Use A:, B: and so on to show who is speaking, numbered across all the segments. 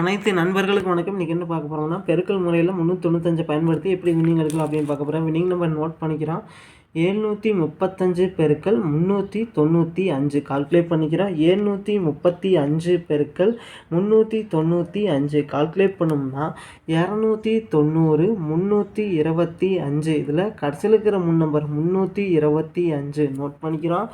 A: அனைத்து நண்பர்களுக்கு வணக்கம். இன்றைக்கி என்ன பார்க்க போகிறோம்னா பெருக்கல் முறையில் முந்நூற்றி தொண்ணூத்தஞ்சு பயன்படுத்தி எப்படி வின்னிங் எடுக்கலாம் அப்படின்னு பார்க்க போகிறோம் வினிங் நம்பர் நோட் பண்ணிக்கிறோம். ஏழ்நூற்றி முப்பத்தஞ்சு பெருக்கல் முந்நூற்றி தொண்ணூற்றி அஞ்சு. கால்குலேட் பண்ணிக்கிறோம் ஏழ்நூற்றி முப்பத்தி அஞ்சு பெருக்கல் முந்நூற்றி தொண்ணூற்றி அஞ்சு. கால்குலேட் பண்ணோம்னா இரநூத்தி தொண்ணூறு முந்நூற்றி இருபத்தி அஞ்சு. இதில் கடைசியில் இருக்கிற முன் நம்பர் முந்நூற்றி இருபத்தி அஞ்சு. நோட் பண்ணிக்கிறோம்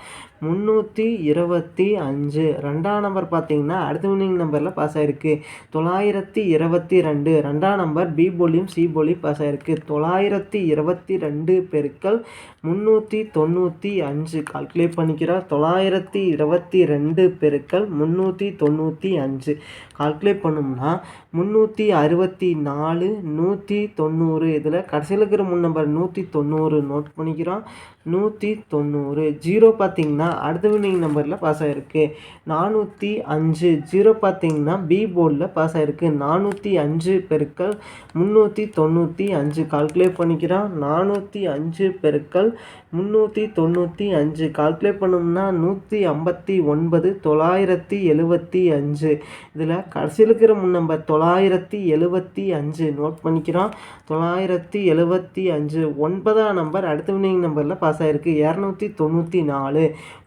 A: முந்நூற்றி இருபத்தி அஞ்சு. ரெண்டாம் நம்பர் பார்த்தீங்கன்னா அடுத்த வின்னிங் நம்பரில் பாஸ் ஆகிருக்கு தொள்ளாயிரத்தி இருபத்தி ரெண்டு. ரெண்டாம் நம்பர் பி போலியும் சி போலியும் பாஸ் ஆகிருக்கு தொள்ளாயிரத்தி இருபத்தி ரெண்டு பெருக்கல் முந்நூற்றி தொண்ணூற்றி அஞ்சு. கால்குலேட் பண்ணிக்கிறார். தொள்ளாயிரத்தி இருபத்தி ரெண்டு பெருக்கல் முந்நூற்றி தொண்ணூற்றி அஞ்சு. கால்குலேட் பண்ணோம்னா முந்நூற்றி அறுபத்தி நாலு நூற்றி தொண்ணூறு. இதில் கடைசியில் இருக்கிற முன் நம்பர் நூற்றி தொண்ணூறு நோட் பண்ணிக்கிறோம். நூற்றி தொண்ணூறு. ஜீரோ பார்த்தீங்கன்னா அடுத்த வினிங் நம்பரில் பாஸ் ஆகிருக்கு நானூற்றி அஞ்சு. ஜீரோ பார்த்தீங்கன்னா பி போர்டில் பாஸ் ஆகிருக்கு நானூற்றி அஞ்சு பெருக்கள் முந்நூற்றி தொண்ணூற்றி அஞ்சு. கால்குலேட் பண்ணிக்கிறோம். நானூற்றி அஞ்சு பெருக்கள் முந்நூற்றி தொண்ணூற்றி அஞ்சு. கால்குலேட் பண்ணோம்னா நூற்றி ஐம்பத்தி ஒன்பது தொள்ளாயிரத்தி எழுபத்தி அஞ்சு. இதில் கடைசியில் இருக்கிற முன் நம்பர் தொள்ளாயிரத்தி எழுபத்தி அஞ்சு. நோட் பண்ணிக்கிறோம். தொள்ளாயிரத்தி எழுபத்தி அஞ்சு. ஒன்பதாம் நம்பர் அடுத்த வினிங் நம்பரில் பாஸ் ஆகிருக்கு இரநூத்தி தொண்ணூற்றி நாலு.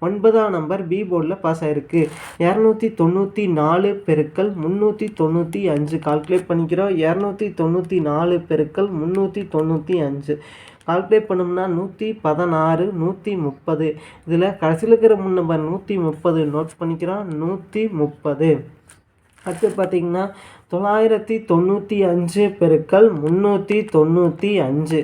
A: ஒன்பதாம் நம்பர் பி போர்டில் பாஸ் ஆகிருக்கு இரநூத்தி தொண்ணூற்றி நாலு பெருக்கள் முந்நூற்றி தொண்ணூற்றி அஞ்சு. கால்குலேட் பண்ணிக்கிறோம். இரநூத்தி தொண்ணூற்றி நாலு பெருக்கள் முந்நூற்றி தொண்ணூற்றி அஞ்சு. கால்குலேட் பண்ணோம்னா நூற்றி பதினாறு நூற்றி முப்பது. இதில் கடைசியில் இருக்கிற முன் நம்பர் நூற்றி முப்பது. நோட் பண்ணிக்கிறோம். நூற்றி முப்பது. அடுத்து பார்த்தீங்கன்னா தொள்ளாயிரத்தி தொண்ணூற்றி அஞ்சு பெருக்கல் முந்நூற்றி தொண்ணூற்றி அஞ்சு.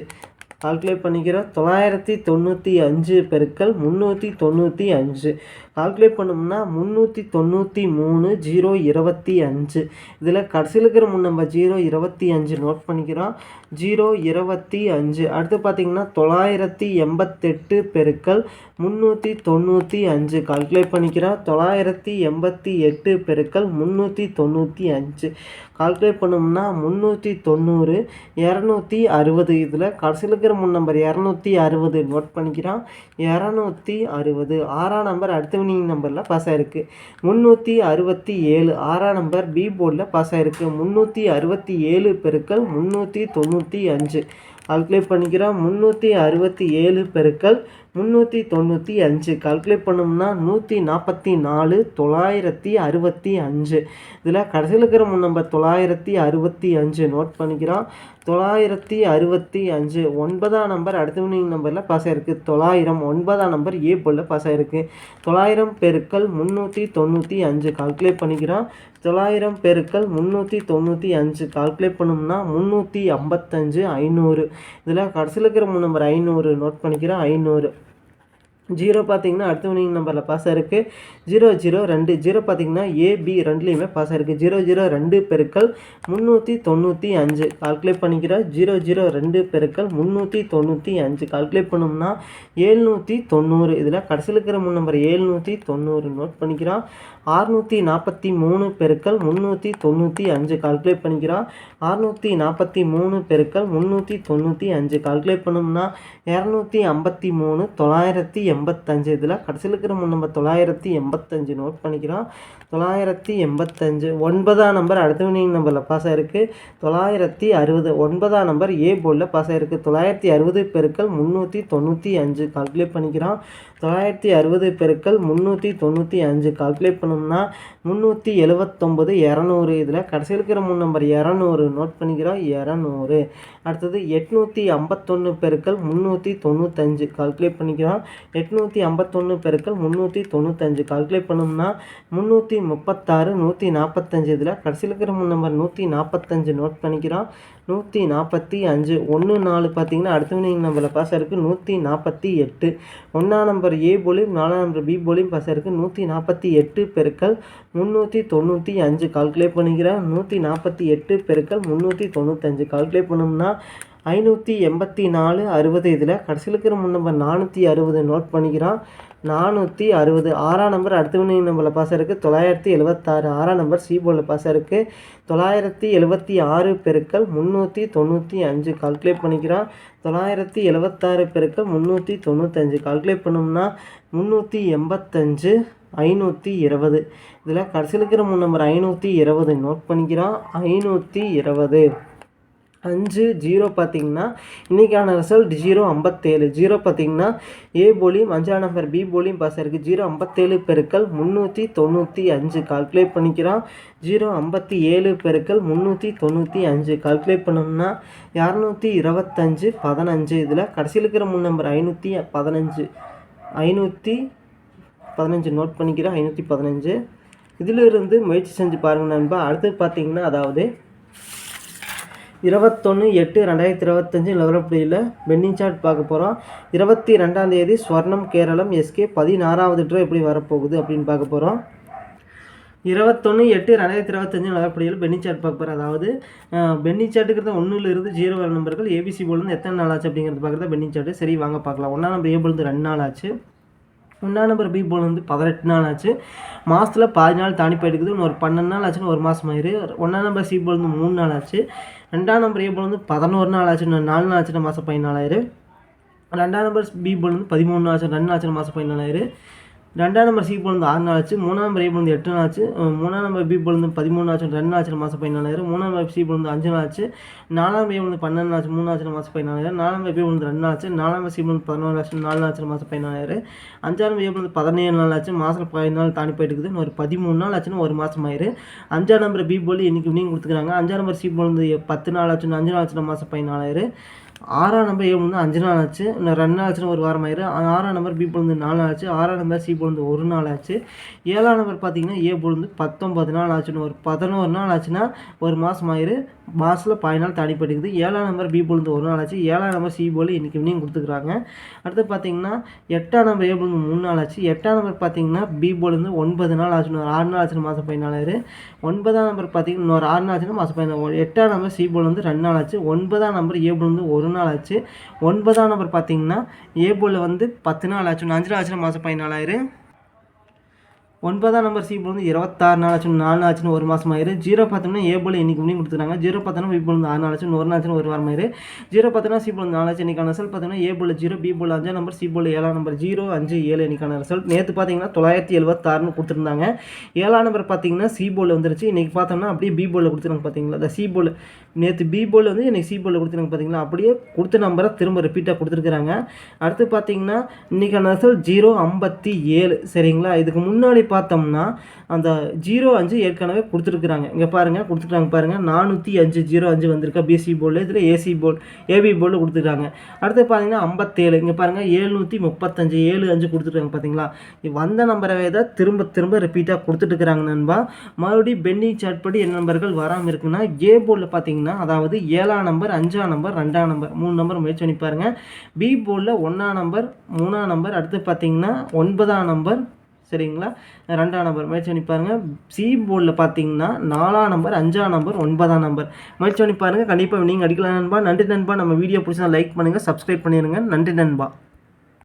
A: கால்குலேட் பண்ணிக்கிறோம். தொள்ளாயிரத்தி தொண்ணூற்றி அஞ்சு பெருக்கள் முந்நூற்றி தொண்ணூற்றி அஞ்சு. கால்குலேட் பண்ணோம்னா முந்நூற்றி தொண்ணூற்றி மூணு ஜீரோ இருபத்தி அஞ்சு. இதில் கடைசியில் இருக்கிற முன் நம்ம ஜீரோ இருபத்தி அஞ்சு நோட் பண்ணிக்கிறோம். ஜீரோ இருபத்தி அஞ்சு. அடுத்து பார்த்தீங்கன்னா தொள்ளாயிரத்தி எண்பத்தெட்டு பெருக்கள் முந்நூற்றி தொண்ணூற்றி அஞ்சு. கால்குலேட் பண்ணிக்கிறோம். தொள்ளாயிரத்தி எண்பத்தி எட்டு பெருக்கள் முந்நூற்றி தொண்ணூற்றி அஞ்சு. கால்குலேட் பண்ணோம்னா முந்நூற்றி தொண்ணூறு இரநூத்தி அறுபது. இதில் கடைசியில் இருக்கிற முன் நம்பர் இரநூத்தி அறுபது நோட் பண்ணிக்கிறான். இரநூத்தி அறுபது. ஆறாம் நம்பர் அடுத்த வினிங் நம்பரில் பாஸ் ஆகிருக்கு முந்நூற்றி அறுபத்தி ஏழு. ஆறாம் நம்பர் பி போர்டில் பாஸ் ஆகிருக்கு முந்நூற்றி அறுபத்தி ஏழு பெருக்கள் முந்நூற்றி தொண்ணூற்றி அஞ்சு. கால்குலேட் பண்ணிக்கிறோம். முந்நூற்றி அறுபத்தி ஏழு பெருக்கள் முந்நூற்றி தொண்ணூற்றி அஞ்சு. கால்குலேட் பண்ணோம்னா நூற்றி நாற்பத்தி நாலு தொள்ளாயிரத்தி அறுபத்தி அஞ்சு. இதில் கடைசியில் இருக்கிற நம்பர் தொள்ளாயிரத்தி அறுபத்தி அஞ்சு. நோட் பண்ணிக்கிறோம். தொள்ளாயிரத்தி அறுபத்தி அஞ்சு ஒன்பதாம் நம்பர் அடுத்த வினிங் நம்பரில் பாஸ் ஆகிருக்கு தொள்ளாயிரம் ஒன்பதாம் நம்பர் ஏ போலில் பாஸ் ஆகிருக்கு தொள்ளாயிரம் பெருக்கள் முந்நூற்றி தொண்ணூற்றி அஞ்சு. கால்குலேட் பண்ணிக்கிறோம். தொள்ளாயிரம் பெருக்கள் முந்நூற்றி தொண்ணூற்றி அஞ்சு. கால்குலேட் பண்ணோம்னா முந்நூற்றி ஐம்பத்தஞ்சு ஐநூறு. இதில் கடைசியில் இருக்கிற மூணு நம்பர் ஐநூறு. நோட் பண்ணிக்கிறோம் ஐநூறு. ஜீரோ பார்த்தீங்கன்னா அடுத்த வினிங் நம்பரில் பாஸ் ஆயிருக்கு. ஜீரோ ஜீரோ ரெண்டு. ஜீரோ பார்த்தீங்கன்னா ஏபி ரெண்டுலேயுமே பாஸ் ஆயிருக்கு. ஜீரோ ஜீரோ ரெண்டு பெருக்கள் முந்நூற்றி தொண்ணூற்றி அஞ்சு. கால்குலேட் பண்ணிக்கிறோம். ஜீரோ ஜீரோ ரெண்டு பெருக்கள் முந்நூற்றி தொண்ணூற்றி அஞ்சு. கால்குலேட் பண்ணோம்னா ஏழ்நூற்றி தொண்ணூறு. இதில் கடைசியில் இருக்கிற மூணு நம்பர் ஏழ்நூற்றி தொண்ணூறு நோட் பண்ணிக்கிறோம். ஆறுநூற்றி நாற்பத்தி மூணு பெருக்கள் முந்நூற்றி தொண்ணூற்றி அஞ்சு. கால்குலேட் பண்ணிக்கிறோம். அறுநூற்றி நாற்பத்தி மூணு பெருக்கள் முந்நூற்றி தொண்ணூற்றி அஞ்சு. கால்குலேட் பண்ணோம்னா இரநூத்தி ஐம்பத்தி மூணு தொள்ளாயிரத்தி எண்பத்தஞ்சு. இதில் கடைசியில் இருக்கிற முன் நம்பர் தொள்ளாயிரத்தி எண்பத்தஞ்சு நோட் பண்ணிக்கிறோம். தொள்ளாயிரத்தி எண்பத்தஞ்சு. ஒன்பதாம் நம்பர் அடுத்த வினிங் நம்பரில் பாஸ் ஆகிருக்கு தொள்ளாயிரத்தி அறுபது. ஒன்பதாம் நம்பர் ஏ போர்டில் பாஸ் ஆகிருக்கு தொள்ளாயிரத்தி அறுபது பெருக்கள் முந்நூற்றி தொண்ணூற்றி அஞ்சு. கால்குலேட் பண்ணிக்கிறோம். தொள்ளாயிரத்தி அறுபது பெருக்கள் முந்நூற்றி தொண்ணூற்றி அஞ்சு. கால்குலேட் பண்ணோம்னா முந்நூற்றி எழுபத்தொம்பது இரநூறு. இதில் கடைசியில் இருக்கிற முன் நம்பர் இரநூறு. நோட் பண்ணிக்கிறோம். இரநூறு. அடுத்தது எட்நூற்றி ஐம்பத்தொன்று பெருக்கள் முந்நூற்றி தொண்ணூத்தஞ்சு. கால்குலேட் பண்ணிக்கிறோம். எட்நூற்றி ஐம்பத்தொன்று பெருக்கள் முந்நூற்றி தொண்ணூத்தஞ்சு. கால்குலேட் பண்ணோம்னா முந்நூற்றி முப்பத்தாறு நூற்றி நாற்பத்தஞ்சு இதில் கடைசியில் இருக்கிற நம்பர் நூற்றி நாற்பத்தஞ்சு நோட் பண்ணிக்கிறோம். நூற்றி நாற்பத்தி அஞ்சு. ஒன்று நாலு பார்த்தீங்கன்னா அடுத்த வினிங் நம்பரில் பாஸ் இருக்குது நூற்றி நாற்பத்தி எட்டு. ஒன்றாம் நம்பர் ஏ போலியும் நாலாம் நம்பர் பி போலியும் பாஸ் இருக்குது நூற்றி நாற்பத்தி எட்டு பெருக்கள் முந்நூற்றி தொண்ணூற்றி அஞ்சு. கால்குலேட் பண்ணிக்கிறேன். நூற்றி நாற்பத்தி எட்டு பெருக்கள் முந்நூற்றி தொண்ணூத்தஞ்சு. கால்குலேட் பண்ணோம்னா ஐநூற்றி எண்பத்தி நாலு அறுபது இதில் கடைசியில் இருக்கிற முன் நம்பர் நானூற்றி அறுபது நோட் பண்ணிக்கிறான். நானூற்றி அறுபது ஆறாம் நம்பர் அடுத்த நம்பரில் பாஸ் இருக்குது தொள்ளாயிரத்தி எழுபத்தாறு ஆறாம் நம்பர் சி போர்டில் பாஸ் இருக்குது தொள்ளாயிரத்தி எழுபத்தி ஆறு பெருக்கள் முந்நூற்றி தொண்ணூற்றி அஞ்சு கால்குலேட் பண்ணிக்கிறான். தொள்ளாயிரத்தி எழுபத்தாறு பெருக்கள் முந்நூற்றி தொண்ணூத்தஞ்சு கால்குலேட் பண்ணோம்னா முந்நூற்றி எண்பத்தஞ்சு ஐநூற்றி இருபது. இதில் கடைசியில் இருக்கிற முன் நம்பர் ஐநூற்றி இருபது நோட் பண்ணிக்கிறான். ஐநூற்றி இருபது. அஞ்சு ஜீரோ பார்த்தீங்கன்னா இன்றைக்கான ரிசல்ட் ஜீரோ ஐம்பத்தேழு. ஜீரோ பார்த்தீங்கன்னா ஏ போலியும் அஞ்சாம் நம்பர் பி போலியும் பாஸ் இருக்குது ஜீரோ ஐம்பத்தேழு பெருக்கள் முந்நூற்றி தொண்ணூற்றி அஞ்சு. கால்குலேட் பண்ணிக்கிறோம் ஜீரோ ஐம்பத்தி ஏழு பெருக்கள் முந்நூற்றி தொண்ணூற்றி அஞ்சு. கால்குலேட் பண்ணோம்னா இரநூத்தி இருபத்தஞ்சு பதினஞ்சு. இதில் கடைசியில் இருக்கிற மூணு நம்பர் ஐநூற்றி பதினஞ்சு. ஐநூற்றி பதினஞ்சு. நோட் பண்ணிக்கிறேன். ஐநூற்றி பதினஞ்சு. இதிலிருந்து முயற்சி செஞ்சு பாருங்கள் நண்பா. அடுத்து பார்த்தீங்கன்னா அதாவது இருபத்தொன்று எட்டு ரெண்டாயிரத்தி இருபத்தஞ்சி நிலவரப்படியில் பென்னிங் சார்ட் பார்க்க போகிறோம் இருபத்தி ரெண்டாம் தேதி ஸ்வர்ணம் கேரளம் எஸ்கே பதினாறாவது ட்ரோ எப்படி வரப்போகுது அப்படின்னு பார்க்க போகிறோம் இருபத்தொன்று எட்டு ரெண்டாயிரத்தி இருபத்தஞ்சு நிலவரப்படியில் பென்னி சார்ட் பார்க்க போகிறோம் அதாவது பென்னி சார்ட்டுங்கிறது ஒன்றுலேருந்து ஜீரோ வர நம்பர்கள் ஏபிசி போலேருந்து எத்தனை நாள் ஆச்சு அப்படிங்கிறது பார்க்குறது பென்னி சார்ட்டு. சரி வாங்க பார்க்கலாம். ஒன்றா நம்பர் ஏ ரெண்டு நாள் ஆச்சு. ஒன்றாம் நம்பர் பி போல் வந்து பதினெட்டு நாள் ஆச்சு. மாதத்தில் பாதி நாள் தாண்டி போயிட்டுக்குது ஒரு பன்னெண்டு நாள் ஆச்சுன்னு ஒரு மாதம் ஆயிரு. ஒன்றாம் நம்பர் சி போல் வந்து மூணு நாள் ஆச்சு. ரெண்டாம் நம்பர் ஏ போல் வந்து பதினோரு நாள் ஆச்சு. நாலு நாள் ஆச்சுன்னா மாதம் பதினாலாயிரு. ரெண்டாம் நம்பர் பி போல் வந்து பதிமூணு நாள் ஆச்சு. ரெண்டு நாள் ஆச்சுன்னு மாதம் பதினாலாயிரு. ரெண்டாம் நம்பர் சி பொழுது ஆறு நாள் ஆச்சு. மூணாம் நம்பர் ஏ பொழுது எட்டு நாள் ஆச்சு. மூணாம் நம்பர் பி பொழுது பதிமூணு ஆச்சு. ரெண்டு நாள் ஆச்சு மாதம் பதினாலாயிரம் மூணாம் நம்பர் சி பொழுது அஞ்சு நாள் ஆச்சு. நாலாம் ஏ பொழுது பன்னெண்டு ஆச்சு. மூணு ஆச்சு மாதம் பதினாலாயிரம் நாலாம் பி பொழுது ரெண்டு நாள் ஆச்சு. நாலாம் சி பொழுது பதினொன்று ஆச்சு. நாலு நாள் ஆச்சு மாதம் பதினாலாயிரம் அஞ்சாம் ஏ பொழுது பதினேழு நாள் ஆச்சு. மாதம் பதினேழு நாள் தாண்டி போயிட்டு இருக்குது ஒரு பதிமூணு நாள் ஆச்சுன்னு ஒரு மாதம் ஆயிரு அஞ்சாம் நம்பர் பி பொழுது இன்னைக்கு இவனிங் கொடுத்துக்கிறாங்க. அஞ்சாம் நம்பர் சி பொழுது வந்து பத்து நாள் ஆச்சுன்னு அஞ்சு நாள் ஆச்சுன்னா மாதம் பதினாலாயிரம். ஆறாம் நம்பர் ஏ வந்து அஞ்சு நாள் ஆச்சு இன்னும் ரெண்டு நாள் ஆச்சுன்னு ஒரு வாரம் ஆயிரு ஆறாம் நம்பர் பி பொழுது நாலு நாள் ஆச்சு ஆறாம் நம்பர் சி பொழுது ஒரு நாள் ஆச்சு. ஏழாம் நம்பர் பார்த்தீங்கன்னா ஏ பொழுது பத்தொம்பது நாள் ஆச்சுன்னு ஒரு பதினோரு நாள் ஆச்சுன்னா ஒரு மாதம் ஆயிரு. மாதத்தில் பாதி நாள் தாண்டி ஏழாம் நம்பர் பி பொழுது ஒரு நாள் ஆச்சு. ஏழாம் நம்பர் சி போல் இன்றைக்கி ஈவினிங் கொடுத்துக்குறாங்க. அடுத்து பார்த்தீங்கன்னா எட்டாம் நம்பர் ஏ பொழுது மூணு நாள் ஆச்சு. எட்டாம் நம்பர் பார்த்தீங்கன்னா பி பொழுது ஒன்பது நாள் ஆச்சுன்னு ஒரு ஆறு நாள் ஆச்சுன்னு மாதம் பதினாலாயிரு ஒன்பதாம் நம்பர் பார்த்தீங்கன்னா இன்னொரு ஆறு நாள் ஆச்சுன்னா மாதம் பதினாலு. எட்டாம் நம்பர் சி போல் வந்து ரெண்டு நாள் ஆச்சு. ஒன்பதாம் நம்பர் ஏ பொழுது ஒரு ஒரு நாள் ஆச்சு. ஒன்பதாம் நம்பர் பார்த்தீங்கன்னா ஏ வந்து பத்து நாள் ஆச்சு. அஞ்சு நாள் ஆச்சுன்னா மாதம் பதினாலாயிரம். ஒன்பதாம் நம்பர் சி போல் வந்து இருபத்தாறு நாள் ஆச்சு நாலு ஆச்சுன்னு ஒரு மாதம் ஆயிரு ஜீரோ பார்த்தோம்னா ஏ போல் இன்னைக்கு முடியும் கொடுத்துருக்காங்க ஜீரோ பார்த்தோம்னா பி போல் வந்து ஆறு நாள் ஆச்சு ஒரு நாள் ஒரு வாரம் ஆயிரு ஜீரோ பார்த்தோம்னா சி போல் நாலு ஆச்சு இன்னைக்கான ரிசல்ட் பார்த்தீங்கன்னா ஏ போல் ஜீரோ பி போல் அஞ்சாம் நம்பர் சி போல் ஏழாம் நம்பர் ஜீரோ அஞ்சு ஏழு இன்னைக்கான ரிசல்ட் நேற்று பார்த்தீங்கன்னா தொள்ளாயிரத்தி எழுபத்தாறுன்னு கொடுத்துருந்தாங்க. ஏழாம் நம்பர் பார்த்தீங்கன்னா சி போல் வந்துருச்சு. இன்னைக்கு பார்த்தோம்னா அப்படியே பி போலில் கொடுத்துருங்க பார்த்தீங்களா? அந்த சி போல் நேற்று பி போல் வந்து இன்னைக்கு சி போலில் கொடுத்துருங்க பார்த்தீங்களா? அப்படியே கொடுத்த நம்பரை திரும்ப ரிப்பீட்டாக கொடுத்துருக்குறாங்க. அடுத்து பார்த்தீங்கன்னா இன்னைக்கான ரிசல்ட் ஜீரோ ஐம்பத்தி ஏழு. சரிங்களா? இதுக்கு முன்னாடி பார்த்தோம்னா அந்த ஜீரோ அஞ்சு ஏற்கனவே கொடுத்துருக்குறாங்க. இங்கே பாருங்கள் கொடுத்துருக்காங்க பாருங்கள் நானூற்றி அஞ்சு ஜீரோ அஞ்சு வந்திருக்கா. பிசி போர்டில் இதில் ஏசி போர்டு ஏபி போர்டில் கொடுத்துருக்காங்க. அடுத்து பார்த்தீங்கன்னா ஐம்பத்தேழு. இங்கே பாருங்கள் ஏழ்நூற்றி முப்பத்தஞ்சு ஏழு அஞ்சு கொடுத்துருக்காங்க பார்த்தீங்களா? வந்த நம்பரவே தான் திரும்ப திரும்ப ரிப்பீட்டாக கொடுத்துட்டுருக்குறாங்க நண்பா. மறுபடியும் பெண்டிங் சார்ட் படி என்ன நம்பர்கள் வராமல் இருக்குன்னா ஏ போர்டில் பார்த்தீங்கன்னா அதாவது ஏழாம் நம்பர் அஞ்சாம் நம்பர் ரெண்டாம் நம்பர் மூணு நம்பர் முயற்சி பண்ணி பாருங்கள் பி போர்டில் ஒன்றாம் நம்பர் மூணாம் நம்பர் அடுத்து பார்த்தீங்கன்னா ஒன்பதாம் நம்பர் சரிங்களா? ரெண்டாம் நம்பர் முயற்சி பண்ணி பாருங்கள் சி போர்டில் பார்த்தீங்கன்னா நாலாம் நம்பர் அஞ்சாம் நம்பர் ஒன்பதாம் நம்பர் முயற்சி பண்ணி பாருங்கள் கண்டிப்பாக நீங்கள் அடிக்கலாம் நண்பா. நன்றி நண்பா. நம்ம வீடியோ பிடிச்சா லைக் பண்ணுங்கள் சப்ஸ்கிரைப் பண்ணிடுங்க நன்றி நண்பா.